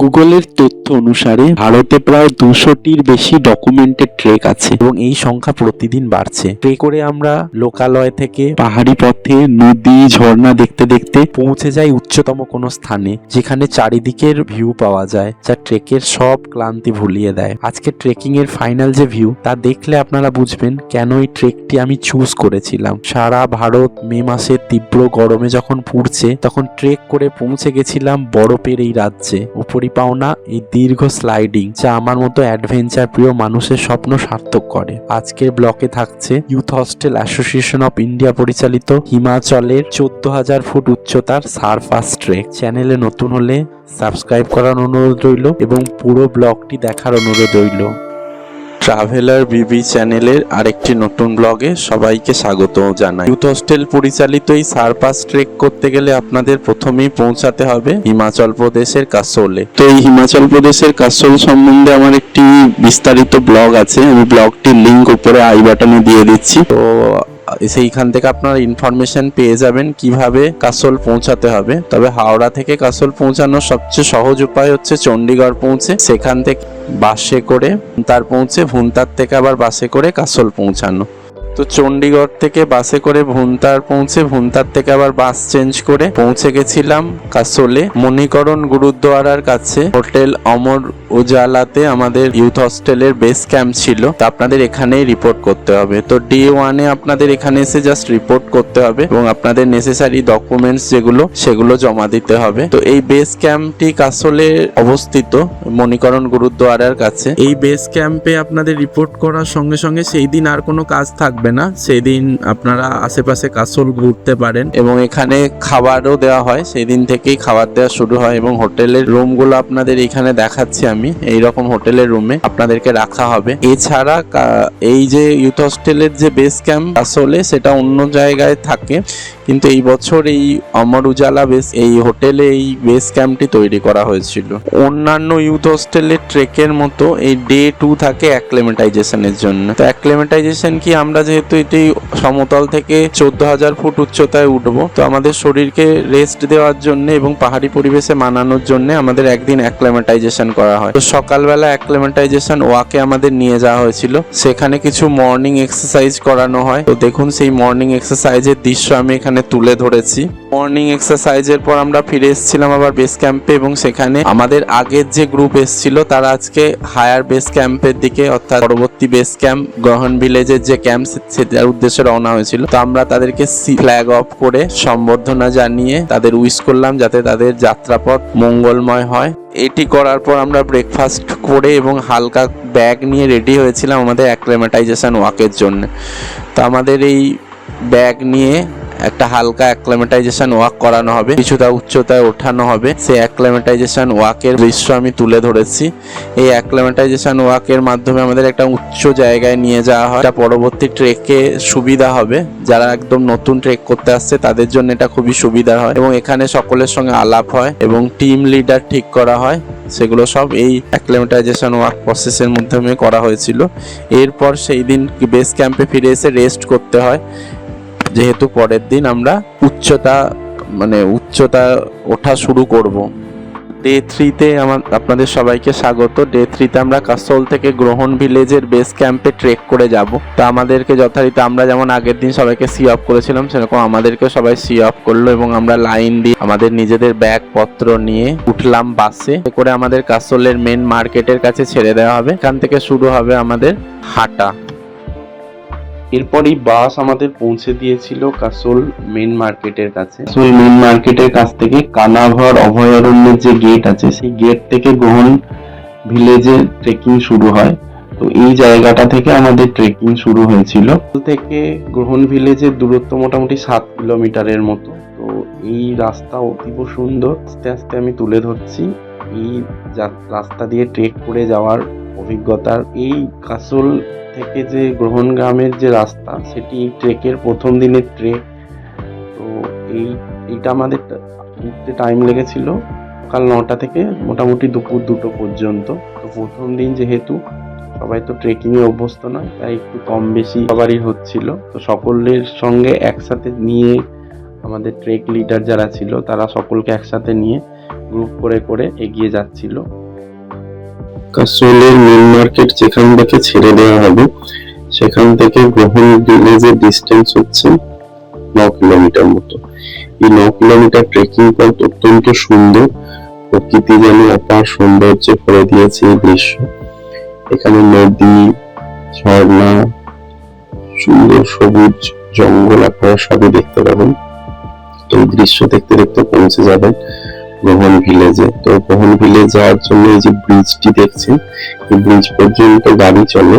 গুগলের তথ্য অনুসারে, ভারতে প্রায় দুশোটির বেশি ডকুমেন্টেড ট্রেক আছে এবং এই সংখ্যা প্রতিদিন বাড়ছে। ট্রে করে আমরা লোকালয় থেকে পাহাড়ি পথে, নদী, ঝর্ণা দেখতে দেখতে পৌঁছে যাই উচ্চতম কোনো স্থানে, যেখানে চারিদিকের ভিউ পাওয়া যায়, যা ট্রেকের সব ক্লান্তি ভুলিয়ে দেয়। আজকে ট্রেকিং এর ফাইনাল যে ভিউ তা দেখলে আপনারা বুঝবেন কেন এই ট্রেকটি আমি চুজ করেছিলাম। সারা ভারত মে মাসে তীব্র গরমে যখন পুড়ছে, তখন ট্রেক করে পৌঁছে গেছিলাম বরফের এই রাজ্যে। উপরি পাওনা এই দীর্ঘ স্লাইডিং যা আমার মতো অ্যাডভেঞ্চার প্রিয় মানুষের স্বপ্ন সার্থক করে। আজকের ব্লকে থাকছে youth hostel association of India পরিচালিত হিমাচলের চোদ্দ হাজার ফুট উচ্চতার সারফাস ট্রেক চ্যানেলে নতুন হলে সাবস্ক্রাইব করার অনুরোধ রইল এবং পুরো ব্লকটি দেখার অনুরোধ রইল। ট্রাভেলার বিবি চ্যানেলের আরেকটি নতুন ব্লগে সবাইকে স্বাগত জানাই। ইউথ হোস্টেল পরিচালিত এই সারপাস ট্রেক করতে গেলে আপনাদের প্রথমেই পৌঁছাতে হবে হিমাচল প্রদেশের কাসোলে। তো এই হিমাচল প্রদেশের কাসোল সম্বন্ধে আমার একটি বিস্তারিত ব্লগ আছে। আমি ব্লগটির লিঙ্ক উপরে আই বাটনে দিয়ে দিচ্ছি। তো সেইখান থেকে আপনারা ইনফরমেশন পেয়ে যাবেন কীভাবে কাসল পৌঁছাতে হবে। তবে হাওড়া থেকে কাসল পৌঁছানোর সবচেয়ে সহজ উপায় হচ্ছে চণ্ডীগড় পৌঁছে সেখান থেকে বাসে করে, তার পৌঁছে ভুন্তার থেকে আবার বাসে করে কাসল পৌঁছানো। তো চণ্ডীগড় থেকে বাসে করে ভুন্তার পৌঁছে, ভুন্তার থেকে আবার বাস চেঞ্জ করে পৌঁছে গেছিলাম কাসোলে। মণিকরণ গুরুদ্বারার কাছে। হোটেল অমর উজালাতে আমাদের ইউথ হস্টেলের বেস ক্যাম্প ছিল। তা আপনাদের এখানেই রিপোর্ট করতে হবে। তো ডে ওয়ানে আপনাদের এখানে এসে জাস্ট রিপোর্ট করতে হবে এবং আপনাদের নেসেসারি ডকুমেন্টস যেগুলো, সেগুলো জমা দিতে হবে। তো এই বেস ক্যাম্পটি কাসলে অবস্থিত, মণিকরণ গুরুদ্বারার কাছে। এই বেস ক্যাম্পে আপনাদের রিপোর্ট করার সঙ্গে সঙ্গে সেই দিন আর কোনো কাজ থাকবে না সেই দিন আপনারা আশেপাশে কাসল ঘুরতে পারেন। এবং এখানে খাবারও দেওয়া হয় সেই দিন থেকেই খাবার দেওয়া শুরু হয় এবং হোটেলের রুমগুলো আপনাদের এখানে দেখাচ্ছি আমি। এই রকম হোটেলের রুমে আপনাদেরকে রাখা হবে। এছাড়া এই যে ইউথ হস্টেলের যে বেস ক্যাম্প আসলে সেটা অন্য জায়গায় থাকে। কিন্তু এই বছর এই অমর উজালা বেস, এই হোটেলে এই বেস ক্যাম্পটি তৈরি করা হয়েছিল। অন্যান্য ইউথ হোস্টেলের ট্রেকের মতো এই ডে টু থাকে অ্যাক্লেমেটাইজেশনের জন্য। তো অ্যাক্লেমেটাইজেশন কি আমরা যেহেতু এটি সমতল থেকে চোদ্দ হাজার ফুট উচ্চতায় উঠবো, তো আমাদের শরীরকে রেস্ট দেওয়ার জন্য এবং পাহাড়ি পরিবেশে মানানোর জন্য আমাদের একদিন অ্যাক্লেমেটাইজেশন করা হয়। তো সকালবেলা অ্যাক্লেমেটাইজেশন ওয়াকে আমাদের নিয়ে যাওয়া হয়েছিল। সেখানে কিছু মর্নিং এক্সারসাইজ করানো হয়। তো দেখুন সেই মর্নিং এক্সারসাইজের দৃশ্য আমি এখানে তুলে ধরেছি। মর্নিং এক্সারসাইজের পর আমরা ফিরে এসেছিলাম আবার বেস ক্যাম্পে এবং সেখানে আমাদের আগের যে গ্রুপ এসেছিল তারা আজকে হায়ার বেস ক্যাম্পের দিকে, অর্থাৎ পরবর্তী বেস ক্যাম্প গ্রহণ ভিলেজের যে ক্যাম্প সেটার উদ্দেশ্যে রওনা হয়েছিল। তো আমরা তাদেরকে সি ফ্ল্যাগ অফ করে সম্বর্ধনা জানিয়ে তাদের উইশ করলাম যাতে তাদের যাত্রাপথ মঙ্গলময় হয়। এটি করার পর আমরা ব্রেকফাস্ট করে এবং হালকা ব্যাগ নিয়ে রেডি হয়েছিলাম আমাদের অ্যাক্লেমেটাইজেশন ওয়াকের জন্য। তো আমাদের এই ব্যাগ নিয়ে একটা হালকা অ্যাক্লেমেটাইজেশন ওয়াক করানো হবে, কিছুটা উচ্চতায় ওঠানো হবে। সেই অ্যাক্লেমেটাইজেশন ওয়াকের দৃশ্য আমি তুলে ধরেছি। এই অ্যাক্লেমেটাইজেশন ওয়াকের মাধ্যমে আমাদের একটা উচ্চ জায়গায় নিয়ে যাওয়া হয়। এটা পরবর্তী ট্রেকে সুবিধা হবে। যারা একদম নতুন ট্রেক করতে আসছে, তাদের জন্য এটা খুবই সুবিধা হয় এবং এখানে সকলের সঙ্গে আলাপ হয় এবং টিম লিডার ঠিক করা হয়। সেগুলো সব এই অ্যাক্লেমেটাইজেশন ওয়ার্ক প্রসেসের মাধ্যমে করা হয়েছিল। এরপর সেই দিন বেস ক্যাম্পে ফিরে এসে রেস্ট করতে হয়। যেহেতু পরের দিন আমরা উচ্চতা মানে উচ্চতা ওঠা শুরু করব। ডে থ্রিতে আমার, আপনাদের সবাইকে স্বাগত। ডে থ্রিতে আমরা কাসল থেকে গ্রহণ ভিলেজের বেস ক্যাম্পে ট্রেক করে যাব। তো আমাদেরকে যথারীতি আমরা যেমন আগের দিন সবাইকে সি অফ করেছিলাম, সেরকম আমাদেরকে সবাই সি অফ করল এবং আমরা লাইন দিয়ে আমাদের নিজেদের ব্যাগপত্র নিয়ে উঠলাম বাসে করে আমাদের কাসলের মেন মার্কেটের কাছে ছেড়ে দেওয়া হবে। এখান থেকে শুরু হবে আমাদের হাঁটা। এরপরই বাস আমাদের পৌঁছে দিয়েছিল কাসোল মেন মার্কেটের কাছে। কাসোল মেন মার্কেটের কাছ থেকে কানাভর অভয়ারণ্যের যে গেট আছে সেই গেট থেকে গ্রহণ ভিলেজে ট্রেকিং শুরু হয়। তো এই জায়গাটা থেকে আমাদের ট্রেকিং শুরু হয়েছিল। থেকে গ্রহণ ভিলেজের দূরত্ব মোটামুটি সাত কিলোমিটারের মতো। তো এই রাস্তা অতীব সুন্দর। আস্তে আস্তে আমি তুলে ধরছি। এই যা- রাস্তা দিয়ে ট্রেক করে যাওয়ার অভিজ্ঞতার এই কাসোল থেকে যে গ্রহণ গ্রামের যে রাস্তা, সেটি ট্রেকের প্রথম দিনের ট্রেক তো এই, এইটা আমাদের উঠতে টাইম লেগেছিল সকাল নটা থেকে মোটামুটি দুপুর দুটো পর্যন্ত। তো প্রথম দিন যেহেতু সবাই তো ট্রেকিংয়ে অভ্যস্ত নয় তাই একটু কম বেশি সবারই হচ্ছিল। তো সকলের সঙ্গে একসাথে নিয়ে আমাদের ট্রেক লিডার যারা ছিল, তারা সকলকে একসাথে নিয়ে গ্রুপ করে করে এগিয়ে যাচ্ছিল। কাসলের মেন মার্কেট যেখান থেকে ছেড়ে দেওয়া হবে, সেখান থেকে গ্রহণ ভিলেজের ডিস্টেন্স হচ্ছে ন কিলোমিটার মতো। এই ন কিলোমিটার ট্রেকিং পথ অত্যন্ত সুন্দর। প্রকৃতি যেন অপার সৌন্দর্যে ভরে দিয়েছে এই দৃশ্য। এখানে নদী, ঝর্ণা, সুন্দর সবুজ জঙ্গল আপনারা সবই দেখতে পাবেন। তো এই দৃশ্য দেখতে দেখতে পৌঁছে যাবেন। গ্রহণ ভিলেজে তো গ্রহণ ভিলেজ যাওয়ার জন্য এই যে ব্রিজটি দেখছেন, এই ব্রিজ পর্যন্ত গাড়ি চলে।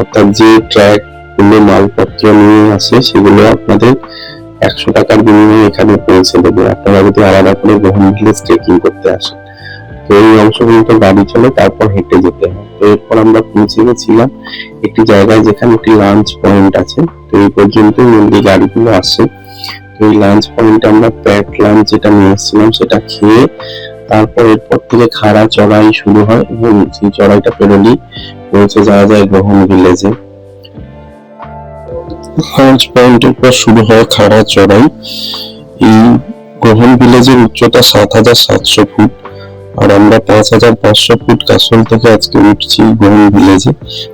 অর্থাৎ যে ট্র্যাকগুলো মালপত্র নিয়ে আসে, সেগুলো আপনাদের একশো টাকার বিনিময়ে এখানে পৌঁছে দেবে। আপনারা যদি আলাদা করে গ্রহণ ভিলেজ ট্রেকিং করতে আসেন, তো এই অংশ পর্যন্ত গাড়ি চলে, তারপর হেঁটে যেতে হয়। তো এরপর আমরা পৌঁছে গেছিলাম একটি জায়গায় যেখানে একটি লাঞ্চ পয়েন্ট আছে, তো এই পর্যন্ত মন্দির গাড়িগুলো আসে। এই লাঞ্চ পয়েন্টে আমরা প্যাক লাঞ্চ যেটা নিয়ে এসেছিলাম সেটা খেয়ে তারপর এরপর থেকে খাড়া চড়াই শুরু হয়। এবং সেই চড়াইটা পেরোলি। পৌঁছে যাওয়া যায় গ্রহণ ভিলেজে লাঞ্চ পয়েন্টের পর শুরু হয় খাড়া চড়াই। এই গ্রহণ ভিলেজের উচ্চতা সাত হাজার সাতশো ফুট। আর আমরা পাঁচ হাজার পাঁচশো ফুট কাসল থেকে আজকে উঠছি গ্রহণ ভিলেজে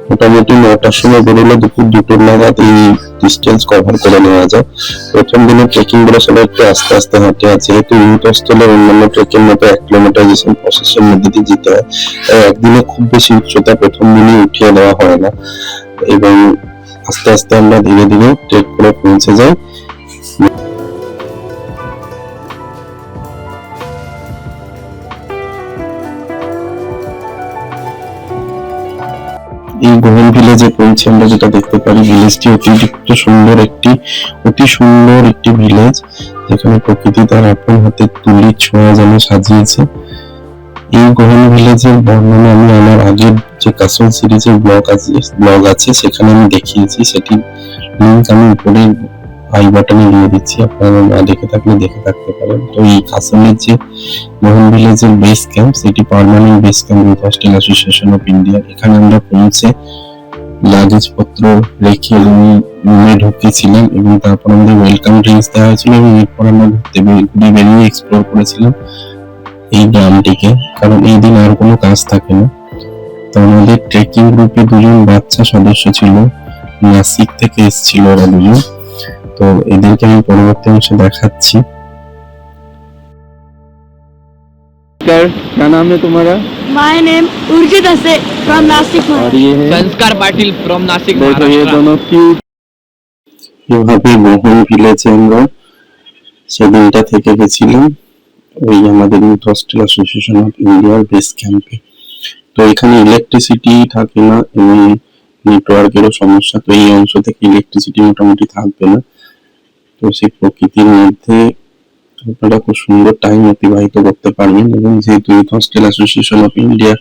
মোটামুটি নটার সময় বেরোলে দুপুর দুটোর নাগাদ এই ডিস্টেন্স কভার করে নেওয়া যায়। প্রথম দিনের ট্রেকিংগুলো সবাই একটু আস্তে আস্তে হাঁটে আছে। যেহেতু ইউথস্থলের অন্যান্য ট্রেকের মতো এক কিলোমিটারাইজেশন প্রসেসের মধ্যে দিয়ে যেতে হয়, তাই একদিনে খুব বেশি উচ্চতা প্রথম দিনে উঠিয়ে দেওয়া হয় না। এবং আস্তে আস্তে আমরা ধীরে ধীরে ট্রেক করে পৌঁছে যাই। এই গোহন ভিলেজে পৌঁছে আমরা যেটা দেখতে পারি ভিলেজটি অতিরিক্ত সুন্দর একটি, অতি সুন্দর একটি ভিলেজ যেখানে প্রকৃতি তার আপন হাতে তুলির ছোঁয়া যেন সাজিয়েছে। এই গোহেন ভিলেজের বর্ণনা আমি আমার আগের যে কাসল সিরিজের ব্লগ আছে ব্লগ আছে, সেখানে আমি দেখিয়েছি। সেটি লিঙ্ক আমি উপরে আই বাটনে দিয়ে দিচ্ছি। আপনারা না দেখে থাকলে দেখে থাকতে পারেন। তো এই কাসলের যে মোহন ভিলেজের বেস ক্যাম্প সেটি permanent base camp youth hostel association of India এখানে আমরা পৌঁছে লাগেজ পত্র রেখে রুমে ঢুকেছিলাম এবং তারপর আমাদের ওয়েলকাম ড্রিঙ্কস দেওয়া হয়েছিল এবং এরপর আমরা ঘুরতে ঘুরে বেরিয়ে এক্সপ্লোর করেছিলাম এই গ্রামটিকে। কারণ এই দিন আর কোনো কাজ থাকে না। তো আমাদের ট্রেকিং গ্রুপে দুজন বাচ্চা সদস্য ছিল। নাসিক থেকে এসেছিল ওরা দুজন। তো এদেরকে আমি পরবর্তী অংশে দেখাচ্ছি सर क्या नाम है तुम्हारा My name Urjit Ase from Nasik. और ये है संस्कार पाटिल फ्रॉम नासिक देखो ये महाराष्ट्र दोनों क्यूट এভাবে মোহন ভিলেজে আমরা সেদিনটা থেকে গেছিলাম ওই আমাদের ইউথ হস্টেল অ্যাসোসিয়েশন অফ ইন্ডিয়ার বেস ক্যাম্পে তো এখানে ইলেকট্রিসিটি থাকে না এবং নেটওয়ার্কেরও সমস্যা তো এই অংশ থেকে ইলেকট্রিসিটি মোটামুটি থাকবে না তো সেই প্রকৃতির মধ্যে আপনারা খুব সুন্দর টাইম অতিবাহিত করতে পারবেন এবং যেহেতু হস্টেল অ্যাসোসিয়েশন অফ ইন্ডিয়া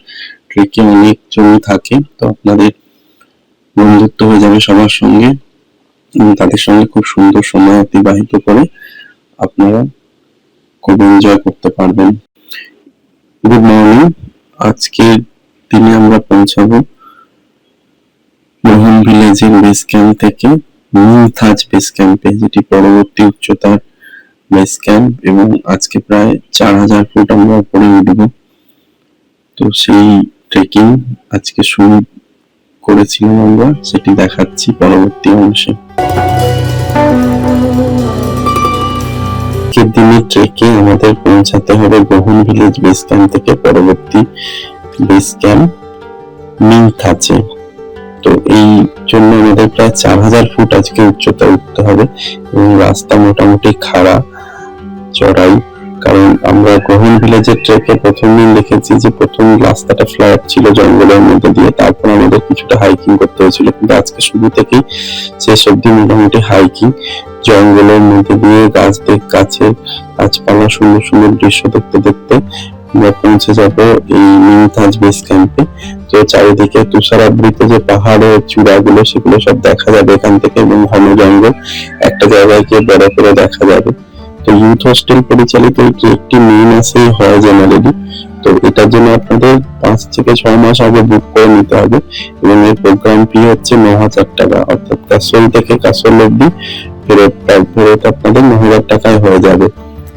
ট্রেকে অনেক জমি থাকে, তো আপনাদের বন্ধুত্ব হয়ে যাবে সবার সঙ্গে এবং তাদের সঙ্গে খুব সুন্দর সময় অতিবাহিত করে আপনারা খুব এনজয় করতে পারবেন। গুড মর্নিং আজকের দিনে আমরা পৌঁছাবো মোহন ভিলেজের বেস ক্যাম্প থেকে। নিমথাজ বেস ক্যাম্পে যেটি পরবর্তী উচ্চতার বেস ক্যাম্প এবং আজকে প্রায় চার হাজার ফুট আমরা উপরে উঠবো তো সেই ট্রেকিং আজকে শুরু করেছিলাম আমরা, সেটি দেখাচ্ছি পরবর্তী অংশে। আজকের দিনের ট্রেকে আমাদের পৌঁছাতে হবে গ্রহণ ভিলেজ বেস ক্যাম্প থেকে পরবর্তী বেস ক্যাম্প মিনথাচে তো এই জন্য আমাদের প্রায় চার হাজার ফুট আজকে উচ্চতা উঠতে হবে এবং রাস্তা মোটামুটি খাড়া, চড়াই। কারণ আমরা গ্রহণ ভিলেজের ট্রেকে প্রথম দিন দেখেছি যে প্রথম রাস্তাটা ফ্ল্যাট ছিল জঙ্গলের মধ্যে দিয়ে, তারপর আমাদের কিছুটা হাইকিং করতে হয়েছিল। কিন্তু আজকে শুরু থেকেই শেষ অব্দি মোটামুটি হাইকিং জঙ্গলের মধ্যে দিয়ে গাছ দেখ, গাছের গাছপালা, সুন্দর সুন্দর দৃশ্য দেখতে দেখতে আমরা পৌঁছে যাব এই নিমতাজ বেস ক্যাম্পে তো চারিদিকে তুষারাবৃত যে পাহাড়ের চূড়াগুলো, সেগুলো সব দেখা যাবে এখান থেকে, এবং ঘন জঙ্গল। একটা জায়গায় গিয়ে বড় করে দেখা যাবে। তো ইউথ হোস্টেল পরিচালিত এই ট্রেকটি মে মাসেই হয় জেনারেলি তো এটার জন্য আপনাদের পাঁচ থেকে ছয় মাস আগে বুক করে নিতে হবে। এবং এর প্রোগ্রাম ফি হচ্ছে ন হাজার টাকা। অর্থাৎ কাসল থেকে কাসল অব্দি ফেরত ফেরত আপনাদের ন হাজার টাকায় হয়ে যাবে।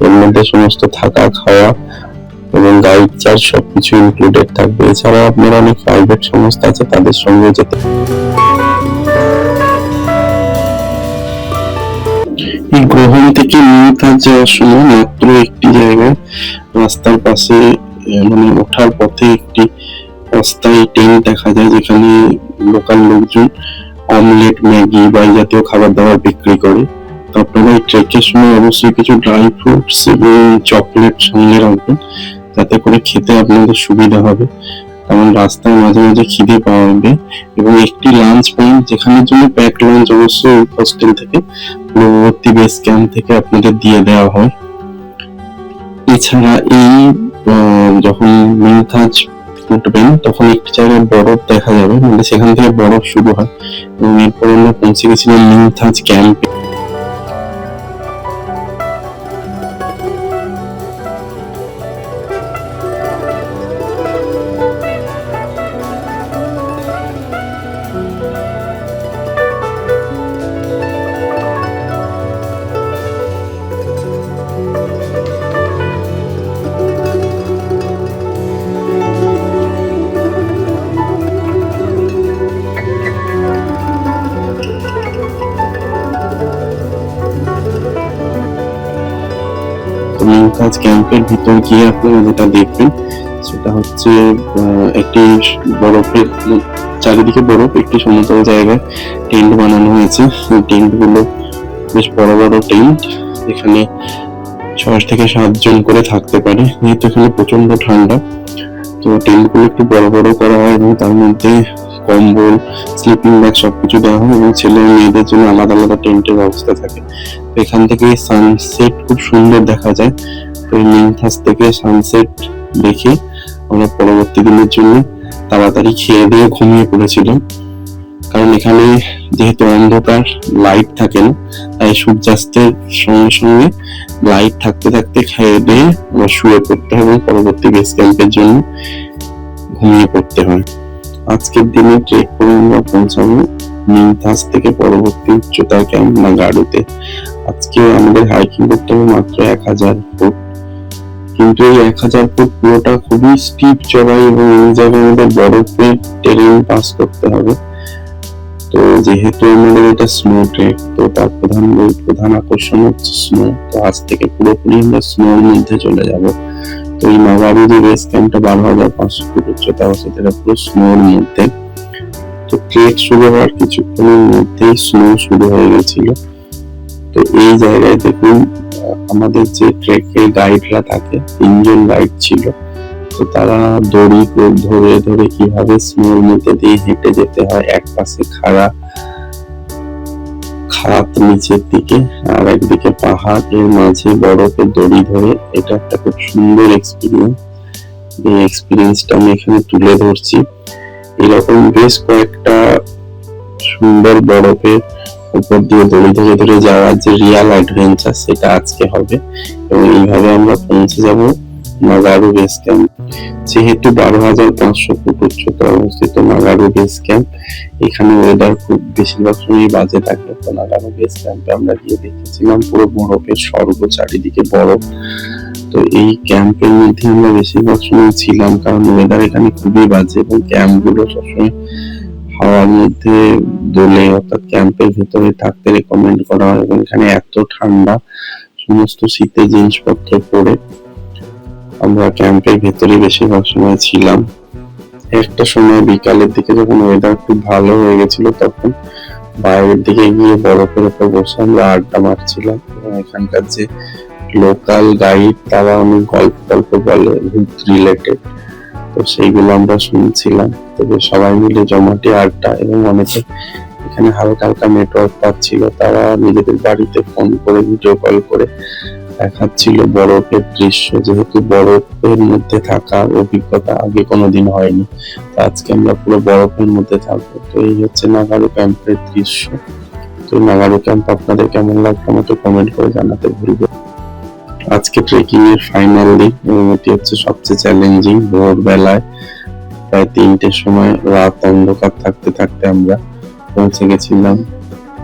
এর মধ্যে সমস্ত থাকা, খাওয়া এবং গাইড চার্জ সবকিছু ইনক্লুডেড থাকবে। এছাড়া আপনার অনেক প্রাইভেট সংস্থা আছে, তাদের সঙ্গে যেতে গ্রহণ থেকে নিউতাজ যাওয়ার সময় মাত্র একটি জায়গায় রাস্তার পাশে মানে ওঠার পথে একটি অস্থায়ী টেন্ট দেখা যায়, যেখানে লোকাল লোকজন অমলেট ম্যাগি বা জাতীয় খাবার দাবার বিক্রি করে। তো আপনারা এই ট্রেকের সময় অবশ্যই কিছু ড্রাই ফ্রুটস এবং চকলেট সঙ্গে রাখবেন। যাতে করে খেতে আপনাদের সুবিধা হবে। কারণ রাস্তায় মাঝে মাঝে খিদে পাওয়া এবং একটি লাঞ্চ পয়েন্ট যেখানের জন্য প্যাক লাঞ্চ অবশ্যই হোস্টেল থেকে, পূর্ববর্তী বেস ক্যাম্প থেকে আপনাদের দিয়ে দেওয়া হয়। এছাড়া এই যখন মিনথাজ উঠবেন, তখন একটি জায়গায় বরফ দেখা যাবে মানে সেখান থেকে বরফ শুরু হয়। এবং এরপর আমরা পৌঁছে গেছিলাম মিনথাজ ক্যাম্পে মিনথাজ ক্যাম্পের ভিতর গিয়ে আপনারা যেটা দেখবেন, সেটা হচ্ছে একটি বরফের চারিদিকে বরফ, একটি সমতল জায়গায় টেন্ট বানানো হয়েছে। টেন্টগুলো বেশ বড় বড় টেন্ট, এখানে ছয় থেকে সাতজন করে থাকতে পারে। যেহেতু এখানে প্রচণ্ড ঠান্ডা, তো টেন্টগুলো একটু বড় বড় করা হয় এবং তার মধ্যে কম্বল স্লিপিং ব্যাগ সবকিছু দেওয়া হয় এবং ছেলে মেয়েদের জন্য আলাদা আলাদা টেন্টের ব্যবস্থা থাকে। তো এখান থেকে সানসেট খুব সুন্দর দেখা যায়। তো এই মিনথাস থেকে সানসেট দেখে আমরা পরবর্তী দিনের জন্য তাড়াতাড়ি খেয়ে দিয়ে ঘুমিয়ে পড়েছিলাম। কারণ এখানে যেহেতু অন্ধকার লাইট থাকে না, তাই সূর্যাস্তের সঙ্গে সঙ্গে লাইট থাকতে থাকতে খেয়ে দিয়ে আবার শুয়ে পড়তে হয় এবং পরবর্তী বেস ক্যাম্পের জন্য ঘুমিয়ে পড়তে হয়। আজকের দিনে ট্রেক করে আমরা পৌঁছাবো মিনথাস থেকে পরবর্তী উচ্চতার ক্যাম্প নাগাড়ুতে আজকে আমাদের হাইকিং করতে হবে মাত্র এক হাজার ফুট। কিন্তু এই এক হাজার ফুট পুরোটা খুবই স্টিপ চড়াই এবং এই জায়গায় আমাদের বরফের টেরেন পাস করতে হবে। তো যেহেতু আমাদের এটা স্নো ট্রেক তো তার প্রধান প্রধান আকর্ষণ হচ্ছে স্নো তো আজ থেকে পুরোপুরি আমরা স্নোর মধ্যে চলে যাব। এই মাগারু বেস ক্যাম্পটা বারো হাজার পাঁচশো ফুট উচ্চতা আছে সেটা পুরো স্নোর মধ্যে। তো ট্রেক শুরু হওয়ার কিছুক্ষণের মধ্যেই স্নো শুরু হয়ে গেছিল। তো এই জায়গায় দেখুন আমাদের যে ট্রেকের গাইডরা থাকে, তিনজন গাইড ছিল, তো তারা দড়ি ধরে ধরে কীভাবে স্নোর মধ্যে দিয়ে হেঁটে যেতে হয়, এক পাশে খাড়া খাত নিচের দিকে, আর একদিকে পাহাড় এর মাঝে বরফের দড়ি ধরে, এটা একটা খুব সুন্দর এক্সপিরিয়েন্স এই এক্সপিরিয়েন্সটা আমি এখানে তুলে ধরছি। এরকম বেশ কয়েকটা সুন্দর বরফের উপর দিয়ে দড়ি ধরে ধরে যাওয়ার যে রিয়াল অ্যাডভেঞ্চার সেটা আজকে হবে। এবং এইভাবে আমরা পৌঁছে যাব। নাগারু বেস ক্যাম্প যেহেতু বারো হাজার পাঁচশো ফুট উচ্চতা অবস্থিত নাগারু বেস ক্যাম্প এখানে ওয়েদার খুব বেশিরভাগ সময় বাজে থাকে তো নাগারু বেস ক্যাম্পে আমরা গিয়ে দেখেছিলাম পুরো বরফের স্বর্গ, চারিদিকে বরফ। তো এই ক্যাম্পের মধ্যে আমরা বেশিরভাগ সময় ছিলাম কারণ ওয়েদার এখানে খুবই বাজে এবং ক্যাম্পগুলো সবসময় হাওয়ার মধ্যে দোলে অর্থাৎ ক্যাম্পের ভেতরে থাকতে রেকমেন্ড করা হয় এবং এখানে এত ঠান্ডা, সমস্ত শীতের জিনিসপত্র পরে আমরা ক্যাম্পের ভেতরে বেশিরভাগ সময় ছিলাম। একটা সময় বিকালের দিকে যখন ওয়েদার খুব ভালো হয়ে গেছিল, তখন বাইরের দিকে গিয়ে বরফের উপর বসে আমরা আড্ডা মারছিলাম। এবং এখানকার যে লোকাল গাইড তারা অনেক গল্প গল্প বলে রিলেটেড তো সেইগুলো আমরা শুনছিলাম। তবে সবাই মিলে জমাটি আড্ডা এবং অনেকে এখানে হালকা হালকা নেটওয়ার্ক পাচ্ছিল। তারা নিজেদের বাড়িতে ফোন করে ভিডিও কল করে দেখাচ্ছিল বরফের দৃশ্য, যেহেতু বরফের মধ্যে থাকার অভিজ্ঞতা আগে কোনোদিন হয়নি। আজকে আমরা পুরো বরফের মধ্যে থাকব। তো এই হচ্ছে নাগারু ক্যাম্পের দৃশ্য। তো নাগারু ক্যাম্প আপনাদের কেমন লাগবে আমাকে কমেন্ট করে জানাতে ভুলবেন আজকে ট্রেকিং এর ফাইনাল দিন এবং এটি হচ্ছে সবচেয়ে চ্যালেঞ্জিং ভোরবেলায় প্রায় তিনটের সময় রাত অন্ধকার থাকতে থাকতে আমরা পৌঁছে গেছিলাম।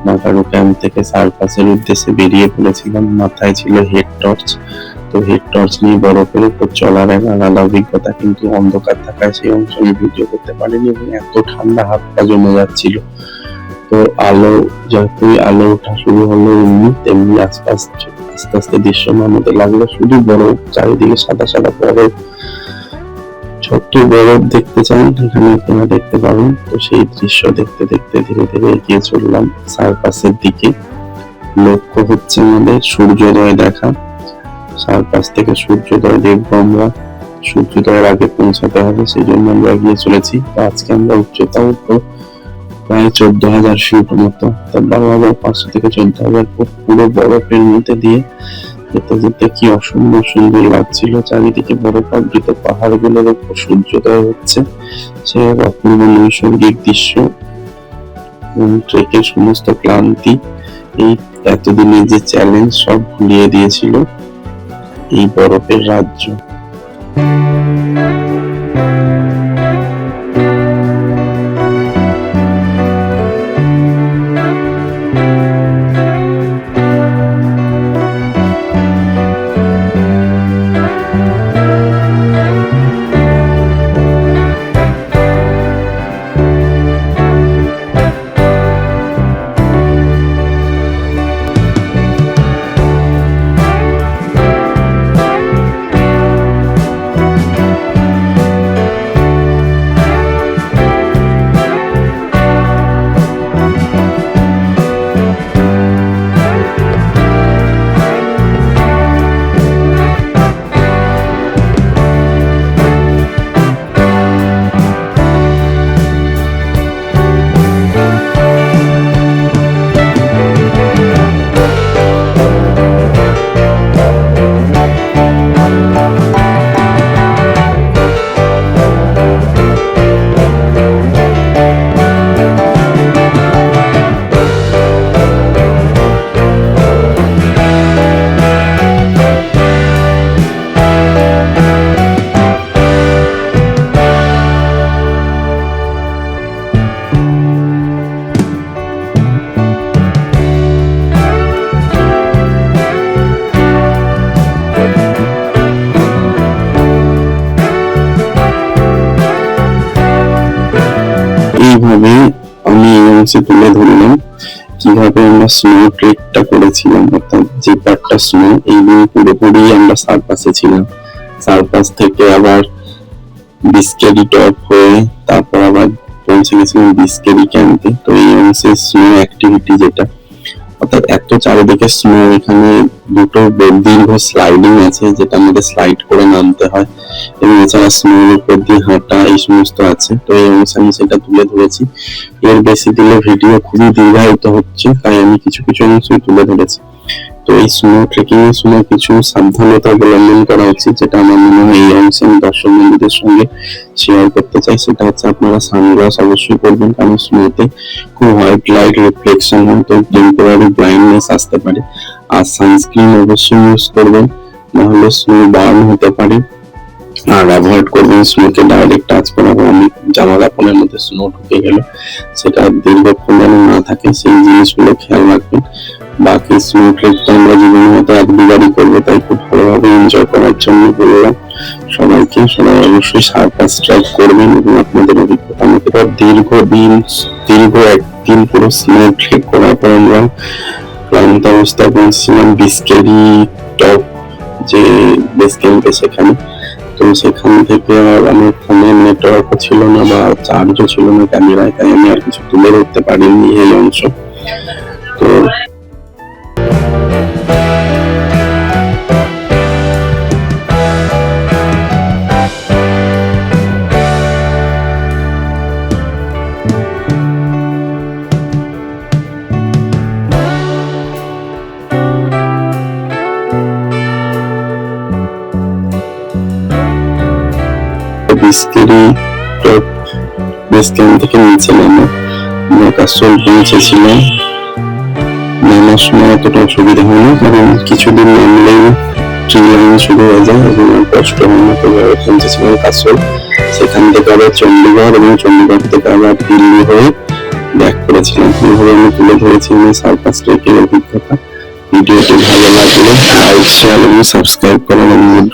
নাগারু ক্যাম্প থেকে সার্কাসের উদ্দেশ্যে বেরিয়ে পড়েছিলাম। মাথায় ছিল হেড টর্চ তো হেড টর্চ নিয়ে বরফের উপর চলার এক আলাদা অভিজ্ঞতা, কিন্তু অন্ধকার থাকায় সেই অংশ আমি ভিডিও করতে পারিনি এবং এত ঠান্ডা হাত পা জমে যাচ্ছিল। তো আলো, যতই আলো ওঠা শুরু হলো এমনি, তেমনি আস্তে আস্তে আস্তে আস্তে দৃশ্যমান হতে লাগল। শুধু বরফ, চারিদিকে সাদা সাদা বরফ ছোট্ট বরফ দেখতে চান, এখানে আপনারা দেখতে পাবেন। তো সেই দৃশ্য দেখতে দেখতে ধীরে ধীরে এগিয়ে চললাম সার্কাসের দিকে। লক্ষ্য হচ্ছে আমাদের সূর্যোদয় দেখা। সার্কাস থেকে সূর্যোদয় দেখব আমরা। সূর্যোদয়ের আগে পৌঁছাতে হবে সেই জন্য আমরা এগিয়ে চলেছি। তো আজকে আমরা উচ্চতা উঠবো প্রায় চোদ্দ হাজার ফিট মতো। তার বারো হাজার পাঁচশো থেকে চোদ্দ হাজার ফুট পুরো বরফের মধ্যে দিয়ে যেতে কি অসম্ভব সুন্দর লাগছিল। চারিদিকে বরফ আবৃত পাহাড়গুলোর উপর সূর্যোদয় হচ্ছে। সে এক অপূর্ব নৈসর্গিক দৃশ্য ট্রেকের সমস্ত ক্লান্তি, এই এতদিনের যে চ্যালেঞ্জ সব ভুলিয়ে দিয়েছিল এই বরফের রাজ্য। এইভাবে আমি এই অংশে তুলে ধরলাম। কীভাবে আমরা স্নো ট্রেকটা করেছিলাম, অর্থাৎ যে পার্টটা স্নো এই নিয়ে পুরোপুরি আমরা সার্কাসে ছিলাম। সার্কাস থেকে আবার বিস্কেরি টপ হয়ে তারপর আবার পৌঁছে গেছিলাম বিস্কেরি ক্যাম্পে তো এই অংশে স্নো অ্যাক্টিভিটি যেটা অর্থাৎ এত চারিদিকে স্নো এখানে দুটো দীর্ঘ স্লাইডিং আছে যেটা আমাদের স্লাইড করে নামতে হয় এবং এছাড়া স্নোর উপর দিয়ে হাঁটা এই সমস্ত আছে। তো এই অংশে আমি সেটা তুলে ধরেছি। এর বেশি দিলে ভিডিও খুবই দীর্ঘায়িত হচ্ছে, তাই আমি কিছু কিছু অংশই তুলে ধরেছি। তো এই স্নো ট্রেকিং এর সময় কিছু সাবধানতা অবলম্বন করা উচিত, যেটা আমার মনে হয় এই অংশে আমি দর্শক বন্ধুদের সঙ্গে শেয়ার করতে চাই। সেটা হচ্ছে আপনারা সানগ্লাস অবশ্যই করবেন কারণ স্নোতে খুব হোয়াইট লাইট রিফ্লেকশন হয়, তো টেম্পোরারি ব্লাইন্ডনেস আসতে পারে। আর সানস্ক্রিন অবশ্যই ইউজ করবেন, নাহলে স্নো বার্ন হতে পারে। আর অ্যাভয়েড করবেন স্নোকে ডাইরেক্ট টাচ করা, বা অনেক জামা কাপড়ের মধ্যে স্নো ঢুকে গেলে সেটা দীর্ঘক্ষণ যেন না থাকে, সেই জিনিসগুলো খেয়াল রাখবেন। বাকি স্নো ট্রেকটা আমরা জীবনে হয়তো এক করব, তাই খুব ভালোভাবে এনজয় করার জন্য বললাম। সবাইকে, সবাই অবশ্যই সার্কাস ট্রাই করবেন এবং আপনাদের অভিজ্ঞতা মতো দীর্ঘ দিন, দীর্ঘ একদিন পুরো স্নো ট্রেক করার পর আমরা ক্লান্ত অবস্থায় পৌঁছেছিলাম বিস্কেরি টপ যে বেস ক্যাম্পে সেখানে। তো সেখান থেকে আর আমার ফোনে নেটওয়ার্কও ছিল না বা চার্জও ছিল না ক্যামেরায় তাই আমি আর কিছু তুলে ধরতে পারিনি এই অংশ। বিস্কিরি টপ থেকে নিচে নামা কাস্টল পৌঁছেছিলাম নামার সময় অতটা অসুবিধা হয়নি, কারণ কিছুদিন নামলেই ট্রি লাইন শুরু হয়ে যায় এবং কষ্ট হয় না তো পৌঁছেছিলাম কাসল সেখান থেকে আবার চণ্ডীগড় এবং চণ্ডীগড় থেকে আবার দিল্লি হয়ে ব্যাক করেছিলাম। এইভাবে আমি তুলে ধরেছি আমার সার্কাস ট্রেকের অভিজ্ঞতা। ভিডিওটি ভালো লাগলে লাইক শেয়ার এবং সাবস্ক্রাইব করার অনুরোধ